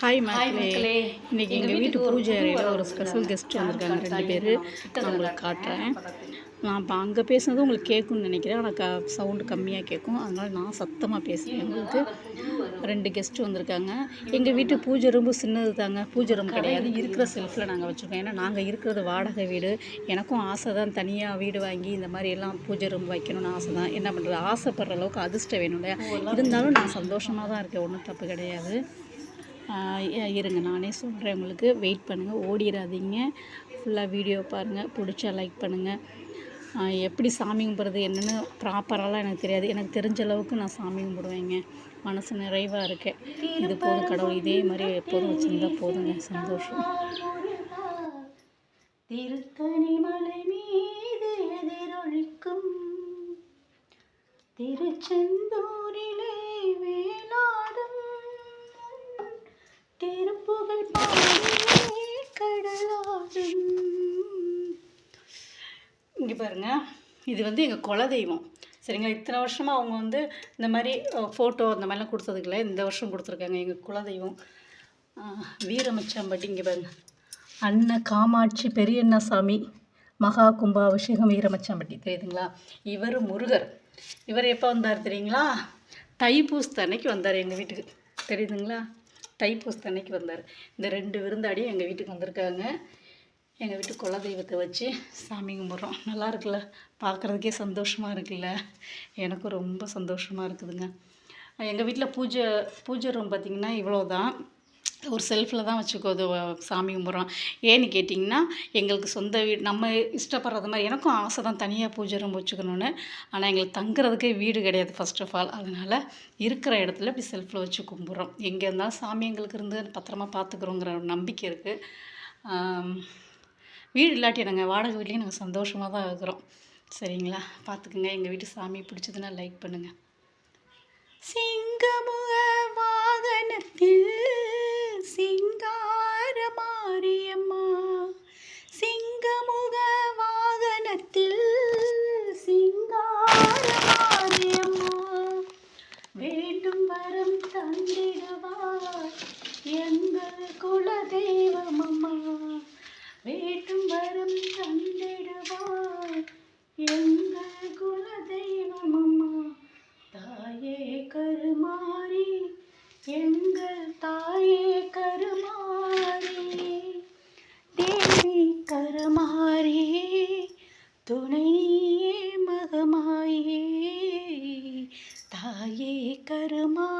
Hi மக்களே. இன்னைக்கு எங்கள் வீட்டு பூஜை அறையில் ஒரு ஸ்பெஷல் கெஸ்ட் வந்திருக்காங்க ரெண்டு பேர். நான் உங்களுக்கு காட்டுறேன். நான் இப்போ அங்கே பேசுனது உங்களுக்கு கேட்கும்னு நினைக்கிறேன். ஆனால் க சவுண்டு கம்மியாக கேட்கும் அதனால் நான் சத்தமாக பேசுகிறேன் உங்களுக்கு ரெண்டு கெஸ்ட்டு வந்திருக்காங்க. எங்கள் வீட்டு பூஜை ரொம்ப சின்னது தாங்க. பூஜை ரூம் கிடையாது. இருக்கிற செல்ஃபில் நாங்கள் வச்சுருக்கோம். ஏன்னா நாங்கள் இருக்கிறது வாடகை வீடு. எனக்கும் ஆசை தான் தனியாக வீடு வாங்கி இந்த மாதிரி எல்லாம் பூஜை ரூம் வைக்கணும்னு ஆசை தான். என்ன பண்ணுறது ஆசைப்படுற அளவுக்கு அதிர்ஷ்டம் வேணும் இல்லையா? இருந்தாலும் நான் சந்தோஷமாக தான் இருக்கேன். ஒன்றும் தப்பு கிடையாது. இருங்க. நானே சொல்கிறேன் உங்களுக்கு. வெயிட் பண்ணுங்கள் ஓடிடாதீங்க ஃபுல்லாக வீடியோ பாருங்கள் பிடிச்சா லைக் பண்ணுங்கள் எப்படி சாமி கும்பிட்றது என்னென்னு ப்ராப்பராலாம் எனக்கு தெரியாது. எனக்கு தெரிஞ்ச அளவுக்கு நான் சாமி கும்பிடுவேங்க. மனசு நிறைவாக இருக்கேன் இது போதும் கடவுள். இதே மாதிரி எப்போதும் வச்சுருந்தா போதுங்க. சந்தோஷம். திருத்தணி மலை மீது எதிரொலிக்கும் திருச்செந்தூரிலே பாருங்கள் பாருங்க. இது வந்து எங்கள் குலதெய்வம் சரிங்களா? இத்தனை வருஷமாக அவங்க வந்து இந்த மாதிரி ஃபோட்டோ அந்த மாதிரிலாம் கொடுத்ததுக்குல இந்த வருஷம் கொடுத்துருக்காங்க எங்கள் குலதெய்வம் ஆஹ், வீரமச்சாம்பட்டி இங்கே பாருங்க. அண்ணன் காமாட்சி பெரியண்ணா சாமி மகா கும்பாபிஷேகம் வீரமச்சாம்பட்டி. தெரியுதுங்களா? இவர் முருகர். இவர் எப்போ வந்தார் தெரியுங்களா? தைப்பூசத்து அன்னைக்கு வந்தார் எங்கள் வீட்டுக்கு. தெரியுதுங்களா? தைப்பூசத்து அன்னைக்கு வந்தார். இந்த ரெண்டு விருந்தாடியும் எங்கள் வீட்டுக்கு வந்திருக்காங்க. எங்கள் வீட்டு குல தெய்வத்தை வச்சு சாமி கும்பிட்றோம். நல்லா இருக்குல்ல? பார்க்குறதுக்கே சந்தோஷமாக இருக்குல்ல? எனக்கும் ரொம்ப சந்தோஷமாக இருக்குதுங்க. எங்கள் வீட்டில் பூஜை பூஜை ரூம் பார்த்திங்கன்னா இவ்வளோ தான் ஒரு செல்ஃபில் தான் வச்சுக்கோது சாமி கும்பிட்றோம். ஏன்னு கேட்டிங்கன்னா எங்களுக்கு சொந்த வீடு நம்ம இஷ்டப்படுறது மாதிரி எனக்கும் ஆசை தான் தனியாக பூஜை ரூம் வச்சுக்கணுன்னு ஆனால் எங்களுக்கு தங்குறதுக்கே வீடு கிடையாது ஃபஸ்ட் ஆஃப் ஆல் அதனால் இருக்கிற இடத்துல இப்படி செல்ஃபில் வச்சு கும்பிட்றோம். எங்கே இருந்தாலும் சாமி எங்களுக்கு இருந்து பத்திரமா பார்த்துக்குறோங்கிற ஒரு நம்பிக்கை இருக்குது வீடு இல்லாட்டி நாங்கள் வாடகை வீட்லேயும் நாங்கள் சந்தோஷமாக தான் இருக்கிறோம். சரிங்களா? பார்த்துக்குங்க எங்கள் வீட்டு சாமி பிடிச்சதுன்னா லைக் பண்ணுங்கள் சிங்கமுக வாகனத்தில் சிங்கார மாரியம்மா. சிங்கமுக வாகனத்தில் சிங்கார மாரியம்மா. வேண்டும் வரம் தந்திடுவார் எங்கள் குலதெய்வம் அம்மா வேண்டும் வரம் தந்திடுவார் எங்கள் குலதெய்வம் அம்மா. தாயே கருமாறி எங்கள் தாயே கருமாறி. தேவி கருமாறி துணையே மகமாயே. தாயே கருமா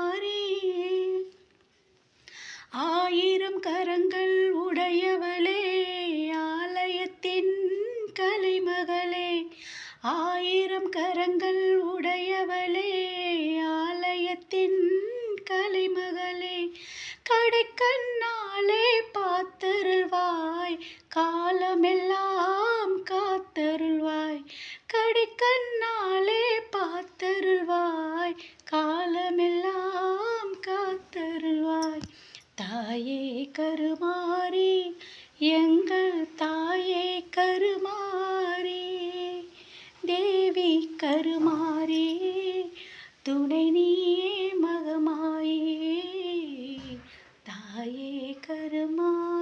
கலைமகளே ஆயிரம் கரங்கள் உடையவளே ஆலயத்தின் கலைமகளே கடைக்கண்ணாலே பார்த்தருள்வாய் காலமெல்லாம் காத்தருள்வாய் கடைக்கண்ணாலே பார்த்தருள்வாய் காலமெல்லாம் காத்தருள்வாய். தாயே கருமா நீயே மகமாயே. தாயே கருமா.